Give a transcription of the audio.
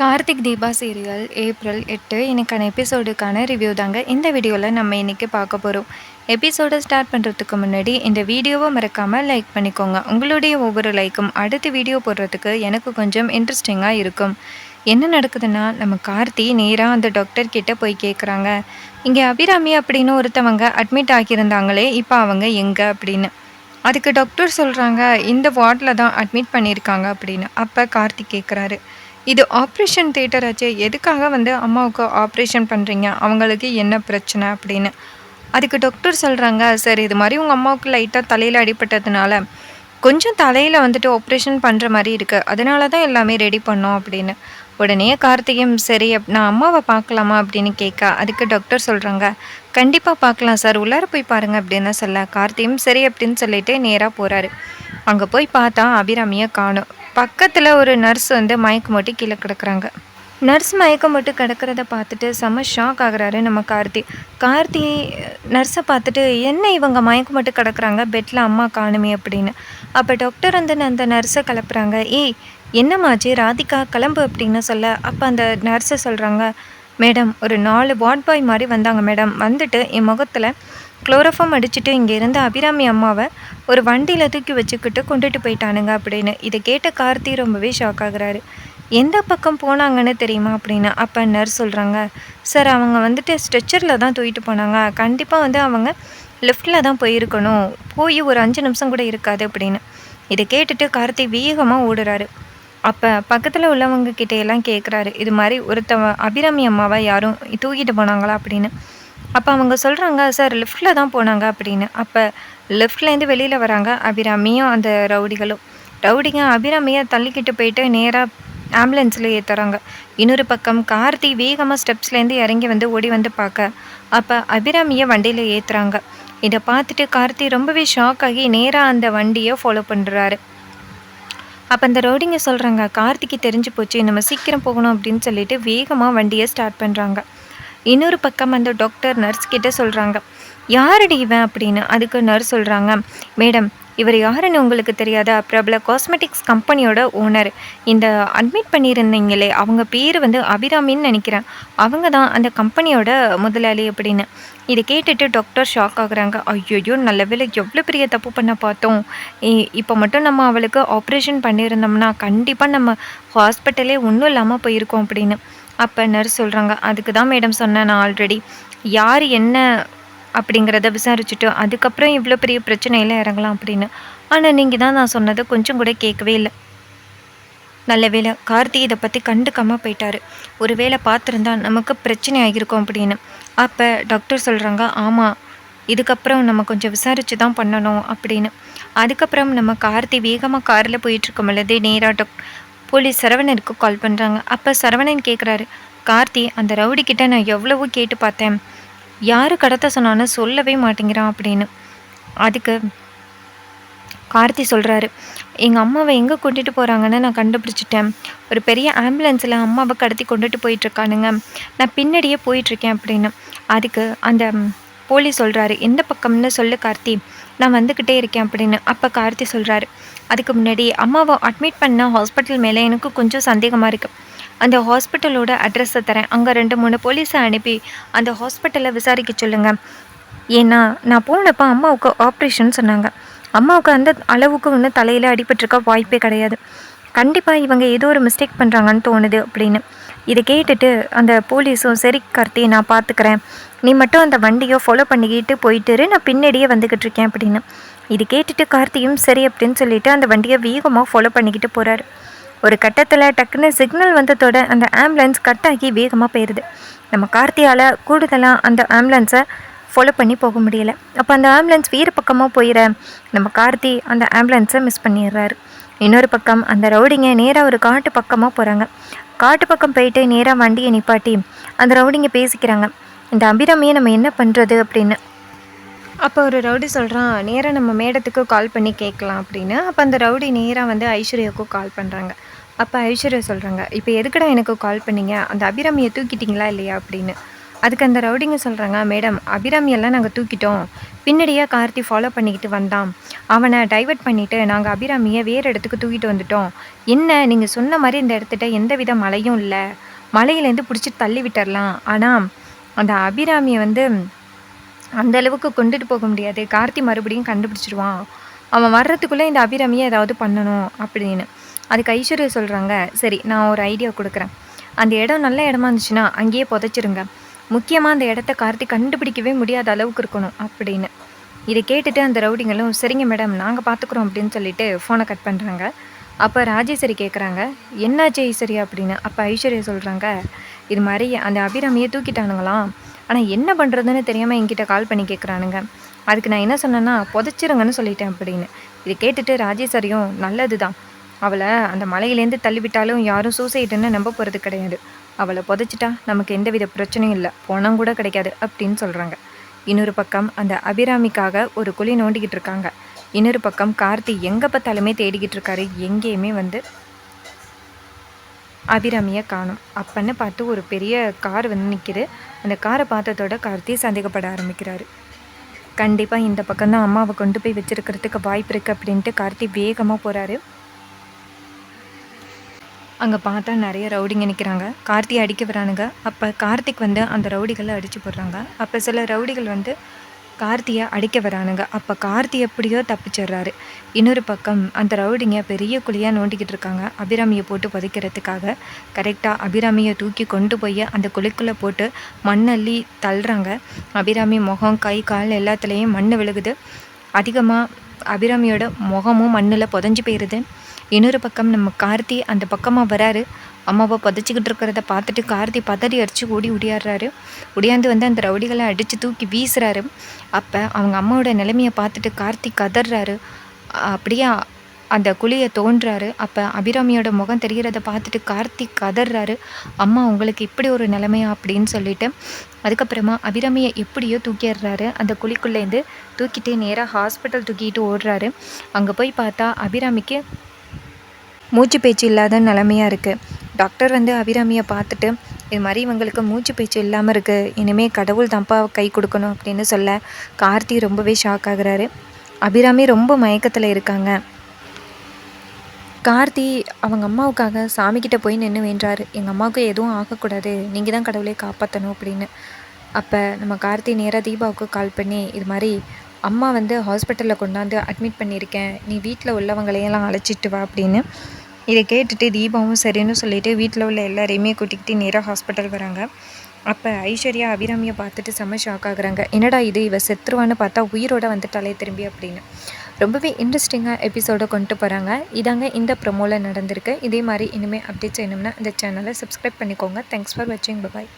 Karthik Deepa serial April எட்டு. இன்றைக்கான எபிசோடுக்கான review தாங்க இந்த வீடியோவில் நம்ம இன்றைக்கி பார்க்க போகிறோம் எபிசோடை ஸ்டார்ட் பண்ணுறதுக்கு முன்னாடி இந்த வீடியோவை மறக்காமல் லைக் பண்ணிக்கோங்க. உங்களுடைய ஒவ்வொரு லைக்கும் அடுத்த வீடியோ போடுறதுக்கு எனக்கு கொஞ்சம் இன்ட்ரெஸ்டிங்காக இருக்கும். என்ன நடக்குதுன்னா நம்ம கார்த்தி நேராக அந்த டாக்டர் கிட்ட போய் கேட்குறாங்க இங்கே அபிராமி அப்படின்னு ஒருத்தவங்க அட்மிட் ஆகியிருந்தாங்களே இப்போ அவங்க எங்கே அப்படின்னு. அதுக்கு டாக்டர் சொல்கிறாங்க இந்த வார்டில் தான் அட்மிட் பண்ணியிருக்காங்க அப்படின்னு. அப்போ கார்த்திக் கேட்குறாரு இது ஆப்ரேஷன் தேட்டர் ஆச்சு எதுக்காக வந்து அம்மாவுக்கு ஆப்ரேஷன் பண்ணுறீங்க அவங்களுக்கு என்ன பிரச்சனை அப்படின்னு? அதுக்கு டாக்டர் சொல்கிறாங்க சார் இது மாதிரி உங்கள் அம்மாவுக்கு லைட்டாக தலையில் அடிபட்டதுனால கொஞ்சம் தலையில் வந்துட்டு ஆப்ரேஷன் பண்ணுற மாதிரி இருக்குது அதனால தான் எல்லாமே ரெடி பண்ணோம் அப்படின்னு. உடனே கார்த்திகம் சரி நான் அம்மாவை பார்க்கலாமா? அப்படின்னு கேட்க அதுக்கு டாக்டர் சொல்கிறாங்க கண்டிப்பாக பார்க்கலாம் சார் உள்ளார போய் பாருங்கள் அப்படின்னு சொல்ல கார்த்திகம் சரி அப்படின்னு சொல்லிட்டு நேராக போகிறாரு அங்கே போய் பார்த்தா அபிராமியை காணும். பக்கத்தில் ஒரு நர்ஸ் வந்து மயக்கம் மட்டும் கீழே கிடக்குறாங்க. நர்ஸ் மயக்கம் போட்டு கிடக்கிறத பார்த்துட்டு செம்ம ஷாக் ஆகுறாரு நம்ம கார்த்தி. கார்த்தி நர்ஸை பார்த்துட்டு என்ன இவங்க மயக்கம் போட்டு கிடக்குறாங்க? பெட்டில் அம்மா காணுமே அப்படின்னு. அப்போ டாக்டர் வந்து அந்த நர்ஸை கிளப்புறாங்க. ஏய் என்னமாச்சு ராதிகா கிளம்பு அப்படின்னு சொல்ல அப்போ அந்த நர்ஸை சொல்கிறாங்க மேடம் ஒரு நாலு வார்ட் பாய் மாதிரி வந்தாங்க மேடம். வந்துட்டு என் முகத்தில் குளோரோஃபாம் அடிச்சுட்டு இங்கே இருந்த அபிராமி அம்மாவை ஒரு வண்டியில் தூக்கி வச்சுக்கிட்டு கொண்டுட்டு போயிட்டானுங்க அப்படின்னு. இதை கேட்ட கார்த்தி ரொம்பவே ஷாக் ஆகுறாரு. எந்த பக்கம் போனாங்கன்னு தெரியுமா அப்படின்னு அப்போ நர்ஸ் சொல்கிறாங்க சார் அவங்க வந்துட்டு ஸ்ட்ரெச்சரில் தான் தூக்கிட்டு போனாங்க. கண்டிப்பாக வந்து அவங்க லெஃப்டில் தான் போயிருக்கணும். போய் ஒரு அஞ்சு நிமிஷம் கூட இருக்காது அப்படின்னு. இதை கேட்டுட்டு கார்த்தி வேகமாக ஓடுறாரு. அப்போ பக்கத்தில் உள்ளவங்க கிட்ட எல்லாம் கேட்குறாரு இது மாதிரி ஒருத்தவ அபிராமி அம்மாவை யாரும் தூக்கிட்டு போனாங்களா? அப்படின்னு. அப்போ அவங்க சொல்கிறாங்க சார் லிஃப்ட்டில் தான் போனாங்க அப்படின்னு. அப்போ லெஃப்ட்லேருந்து வெளியில் வராங்க அபிராமியும் அந்த ரவுடிகளும். ரவுடிங்க அபிராமியை தள்ளிக்கிட்டு போயிட்டு நேராக ஆம்புலன்ஸில் ஏற்றுறாங்க இன்னொரு பக்கம் கார்த்தி வேகமாக ஸ்டெப்ஸ்லேருந்து இறங்கி வந்து ஓடி வந்து பார்க்க. அப்போ அபிராமியை வண்டியில் ஏற்றுறாங்க இதை பார்த்துட்டு கார்த்தி ரொம்பவே ஷாக் ஆகி நேராக அந்த வண்டியை ஃபாலோ பண்ணுறாரு அப்போ அந்த ரவுடிங்க சொல்கிறாங்க கார்த்திக்கு தெரிஞ்சு போச்சு நம்ம சீக்கிரம் போகணும் அப்படின்னு சொல்லிட்டு வேகமாக வண்டியை ஸ்டார்ட் பண்ணுறாங்க இன்னொரு பக்கம் அந்த டாக்டர் நர்ஸ் கிட்ட சொல்கிறாங்க யாரடி இவன் அப்படின்னு அதுக்கு நர்ஸ் சொல்கிறாங்க மேடம் இவர் யாருன்னு உங்களுக்கு தெரியாதா? பிரபல காஸ்மெட்டிக்ஸ் கம்பெனியோட ஓனர் இந்த அட்மிட் பண்ணியிருந்தீங்களே அவங்க பேர் வந்து அபிராமின்னு நினைக்கிறேன். அவங்க தான் அந்த கம்பெனியோட முதலாளி அப்படின்னு. இதை கேட்டுட்டு டாக்டர் ஷாக் ஆகுறாங்க. ஐயோயோ நல்ல வேலை எவ்வளோ பெரிய தப்பு பண்ண பார்த்தோம். இப்போ மட்டும் நம்ம அவளுக்கு ஆப்ரேஷன் பண்ணியிருந்தோம்னா கண்டிப்பாக நம்ம ஹாஸ்பிட்டலே ஒன்றும் இல்லாமல் போயிருக்கோம் அப்படின்னு. அப்போ நர்ஸ் சொல்கிறாங்க அதுக்கு தான் மேடம் சொன்னேன் நான் ஆல்ரெடி யார் என்ன அப்படிங்கிறத விசாரிச்சுட்டு அதுக்கப்புறம் இவ்வளோ பெரிய பிரச்சனையில் இறங்கலாம் அப்படின்னு. ஆனால் நீங்கள் தான் நான் சொன்னதை கொஞ்சம் கூட கேட்கவே இல்லை. நல்ல வேலை கார்த்தி இதை பற்றி கண்டுக்காமல் போயிட்டாரு. ஒரு வேளை பார்த்துருந்தா நமக்கு பிரச்சனை ஆகியிருக்கும் அப்படின்னு. அப்போ டாக்டர் சொல்கிறாங்க ஆமாம் இதுக்கப்புறம் நம்ம கொஞ்சம் விசாரித்து தான் பண்ணணும் அப்படின்னு. அதுக்கப்புறம் நம்ம கார்த்தி வேகமாக காரில் போயிட்டுருக்கோம் பொழுது நேராக டாக் போலீஸ் சரவணனுக்கு கால் பண்ணுறாங்க அப்போ சரவணன் கேட்குறாரு கார்த்தி அந்த ரவுடிக்கிட்ட நான் எவ்வளவோ கேட்டு பார்த்தேன். யார் கடத்த சொன்னான்னு சொல்லவே மாட்டேங்கிறான் அப்படின்னு. அதுக்கு கார்த்தி சொல்கிறாரு எங்கள் அம்மாவை எங்கே கொண்டுட்டு போகிறாங்கன்னு நான் கண்டுபிடிச்சிட்டேன். ஒரு பெரிய ஆம்புலன்ஸில் அம்மாவை கடத்தி கொண்டுட்டு போயிட்டுருக்கானுங்க. நான் பின்னாடியே போயிட்டுருக்கேன் அப்படின்னு. அதுக்கு அந்த போலீஸ் சொல்கிறாரு எந்த பக்கம்னு சொல்லு கார்த்தி. நான் வந்துக்கிட்டே இருக்கேன் அப்படின்னு. அப்போ கார்த்தி சொல்கிறாரு அதுக்கு முன்னாடி அம்மாவை அட்மிட் பண்ண ஹாஸ்பிட்டல் மேலே எனக்கு கொஞ்சம் சந்தேகமாக இருக்குது அந்த ஹாஸ்பிட்டலோட அட்ரஸை தரேன். அங்கே ரெண்டு மூணு போலீஸை அனுப்பி அந்த ஹாஸ்பிட்டலை விசாரிக்க சொல்லுங்கள் ஏன்னா நான் போனப்போ அம்மாவுக்கு ஆப்ரேஷன் சொன்னாங்க. அம்மாவுக்கு அந்த அளவுக்கு ஒன்று தலையில் அடிபட்டிருக்க வாய்ப்பே கிடையாது. கண்டிப்பாக இவங்க ஏதோ ஒரு மிஸ்டேக் பண்ணுறாங்கன்னு தோணுது அப்படின்னு. இதை கேட்டுட்டு அந்த போலீஸும் சரி கார்த்தி நான் பார்த்துக்கிறேன் நீ மட்டும் அந்த வண்டியை ஃபாலோ பண்ணிக்கிட்டு போயிட்டு நான் பின்னாடியே வந்துக்கிட்டு இருக்கேன் அப்படின்னு. இது கேட்டுட்டு கார்த்தியும் சரி அப்படின்னு சொல்லிட்டு அந்த வண்டியை வேகமாக ஃபாலோ பண்ணிக்கிட்டு போகிறாரு ஒரு கட்டத்தில் டக்குன்னு சிக்னல் வந்ததோட அந்த ஆம்புலன்ஸ் கட் ஆகி வேகமாக போயிடுது நம்ம கார்த்தியால் கூடுதலாக அந்த ஆம்புலன்ஸை ஃபாலோ பண்ணி போக முடியல. அப்போ அந்த ஆம்புலன்ஸ் வேறு பக்கமாக போயிட நம்ம கார்த்தி அந்த ஆம்புலன்ஸை மிஸ் பண்ணிடுறாரு. இன்னொரு பக்கம் அந்த ரவுடிங்க நேராக ஒரு காட்டு பக்கமாக போகிறாங்க காட்டு பக்கம் போயிட்டு நேராக வண்டியை நிப்பாட்டி அந்த ரவுடிங்க பேசிக்கிறாங்க. இந்த அபிராமியை நம்ம என்ன பண்ணுறது அப்படின்னு. அப்போ ஒரு ரவுடி சொல்கிறான் நேராக நம்ம மேடத்துக்கு கால் பண்ணி கேட்கலாம் அப்படின்னு. அப்போ அந்த ரவுடி நேராக வந்து ஐஸ்வர்யாவுக்கும் கால் பண்ணுறாங்க அப்போ ஐஸ்வர்யா சொல்கிறாங்க இப்போ எதுக்கடா எனக்கு கால் பண்ணீங்க? அந்த அபிராமியை தூக்கிட்டீங்களா இல்லையா? அப்படின்னு. அதுக்கு அந்த ரவுடிங்க சொல்கிறாங்க மேடம் அபிராமியெல்லாம் நாங்கள் தூக்கிட்டோம். பின்னாடியே கார்த்தி ஃபாலோ பண்ணிக்கிட்டு வந்தான். அவனை டைவர்ட் பண்ணிவிட்டு நாங்கள் அபிராமியை வேறு இடத்துக்கு தூக்கிட்டு வந்துட்டோம். என்ன நீங்கள் சொன்ன மாதிரி இந்த இடத்துட்ட எந்த வித மழையும் இல்லை. மலையிலேருந்து பிடிச்சி தள்ளி விட்டுறலாம். ஆனால் அந்த அபிராமியை வந்து அந்த அளவுக்கு கொண்டுட்டு போக முடியாது. கார்த்தி மறுபடியும் கண்டுபிடிச்சிடுவான் அவன் வர்றதுக்குள்ளே இந்த அபிராமியை ஏதாவது பண்ணணும் அப்படின்னு. அதுக்கு ஐஸ்வர்யா சொல்கிறாங்க சரி நான் ஒரு ஐடியா கொடுக்குறேன். அந்த இடம் நல்ல இடமா இருந்துச்சுன்னா அங்கேயே புதைச்சிருங்க. முக்கியமாக அந்த இடத்த கார்த்தி கண்டுபிடிக்கவே முடியாத அளவுக்கு இருக்கணும் அப்படின்னு. இதை கேட்டுட்டு அந்த ரவுடிங்களும் சரிங்க மேடம் நாங்கள் பார்த்துக்குறோம் அப்படின்னு சொல்லிட்டு ஃபோனை கட் பண்ணுறாங்க அப்போ ராஜேஸ்வரி கேட்குறாங்க என்னாச்சு ஐஸ்வர்யா? அப்படின்னு. அப்போ ஐஸ்வர்யா சொல்கிறாங்க இது மாதிரி அந்த அபிராமியை தூக்கிட்டானுங்களாம். ஆனால் என்ன பண்ணுறதுன்னு தெரியாமல் என்கிட்ட கால் பண்ணி கேட்குறானுங்க அதுக்கு நான் என்ன சொன்னேன்னா புதைச்சிருங்கன்னு சொல்லிட்டேன் அப்படின்னு. இதை கேட்டுட்டு ராஜேஸ்வரியும் நல்லது தான் அவளை அந்த மலையிலேருந்து தள்ளிவிட்டாலும் யாரும் சூசைடுன்னு நம்ப போகிறது கிடையாது. அவளை புதைச்சிட்டா நமக்கு எந்தவித பிரச்சனையும் இல்லை. பணம் கூட கிடைக்காது அப்படின்னு சொல்கிறாங்க இன்னொரு பக்கம் அந்த அபிராமிக்காக ஒரு குழி நோண்டிக்கிட்டு இருக்காங்க. இன்னொரு பக்கம் கார்த்தி எங்கே பார்த்தாலுமே தேடிக்கிட்டு இருக்காரு. எங்கேயுமே வந்து அபிராமியை காணும். அப்பன்னு பார்த்து ஒரு பெரிய கார் வந்து நிற்கிது அந்த காரை பார்த்ததோட கார்த்தி சந்தேகப்பட ஆரம்பிக்கிறாரு. கண்டிப்பாக இந்த பக்கம் தான் அம்மாவை கொண்டு போய் வச்சுருக்கிறதுக்கு வாய்ப்பு இருக்குது அப்படின்ட்டு கார்த்தி வேகமாக போகிறாரு அங்கே பார்த்தா நிறைய ரவுடிங்க நிற்கிறாங்க கார்த்தி அடிக்க வரானுங்க. அப்போ கார்த்திக் வந்து அந்த ரவுடிகளை அடித்து போடுறாங்க. அப்போ சில ரவுடிகள் வந்து கார்த்தியை அடிக்க வரானுங்க. அப்போ கார்த்தி எப்படியோ தப்பிச்சிடுறாரு. இன்னொரு பக்கம் அந்த ரவுடிங்க பெரிய குழியாக நோண்டிக்கிட்டு இருக்காங்க. அபிராமியை போட்டு புதைக்கிறதுக்காக. கரெக்டாக அபிராமியை தூக்கி கொண்டு போய் அந்த குழிக்குள்ளே போட்டு மண்ணள்ளி தள்ளுறாங்க. அபிராமி முகம் கை கால் எல்லாத்துலேயும் மண் விழுகுது. அதிகமாக அபிராமியோட முகமும் மண்ணில் புதஞ்சு போயிடுது இன்னொரு பக்கம் நம்ம கார்த்தி அந்த பக்கமாக வராரு. அம்மாவை புதைச்சிக்கிட்டு இருக்கிறத பார்த்துட்டு கார்த்தி பதறி அடித்து ஓடி ஒடியாடுறாரு ஒடியாந்து வந்து அந்த ரவுடிகளை அடித்து தூக்கி வீசுறாரு. அப்போ அவங்க அம்மாவோட நிலைமையை பார்த்துட்டு கார்த்தி கதறாரு. அப்படியே அந்த குழியை தோன்றாரு. அப்போ அபிராமியோட முகம் தெரிகிறத பார்த்துட்டு கார்த்திக் கதறாரு. அம்மா உங்களுக்கு இப்படி ஒரு நிலைமையா? அப்படின்னு சொல்லிட்டு அதுக்கப்புறமா அபிராமியை எப்படியோ தூக்கிடுறாரு. அந்த குழிக்குள்ளேருந்து தூக்கிட்டு நேராக ஹாஸ்பிட்டல் தூக்கிட்டு ஓடுறாரு. அங்கே போய் பார்த்தா அபிராமிக்கு மூச்சு பேச்சு இல்லாத நிலமையாக இருக்குது டாக்டர் வந்து அபிராமியை பார்த்துட்டு இது மாதிரி இவங்களுக்கு மூச்சு பேச்சு இல்லாமல் இருக்குது இனிமேல் கடவுள் தான்ப்பா கை கொடுக்கணும் அப்படின்னு சொல்ல கார்த்தி ரொம்பவே ஷாக் ஆகுறாரு. அபிராமி ரொம்ப மயக்கத்தில் இருக்காங்க. கார்த்தி அவங்க அம்மாவுக்காக சாமிக்கிட்ட போய் நின்று வேண்டாரு எங்கள் அம்மாவுக்கு எதுவும் ஆகக்கூடாது. நீங்கள் தான் கடவுளை காப்பாற்றணும் அப்படின்னு. அப்போ நம்ம கார்த்தி நேராக தீபாவுக்கு கால் பண்ணி இது மாதிரி அம்மா வந்து ஹாஸ்பிட்டலில் கொண்டாந்து அட்மிட் பண்ணியிருக்கேன். நீ வீட்டில் உள்ளவங்களையெல்லாம் அழைச்சிட்டு வா அப்படின்னு இதை கேட்டுட்டு தீபாவும் சரின்னு சொல்லிட்டு வீட்டில் உள்ள எல்லாரையுமே கூட்டிக்கிட்டு நேராக ஹாஸ்பிட்டல் வராங்க. அப்போ ஐஸ்வர்யா அபிராமியை பார்த்துட்டு செம்ம ஷாக் ஆகுறாங்க. என்னடா இது? இவ செத்துருவான்னு பார்த்தா உயிரோட வந்துட்டாலே திரும்பி அப்படின்னு. ரொம்பவே இன்ட்ரெஸ்டிங்காக எபிசோடை கொண்டு போகிறாங்க இதாங்க இந்த ப்ரொமோவில் நடந்திருக்கு. இதே மாதிரி இனிமேல் அப்டேட்ஸ் வேணும்னா இந்த சேனலை சப்ஸ்கிரைப் பண்ணிக்கோங்க. தேங்க்ஸ் ஃபார் வாட்சிங் பாய்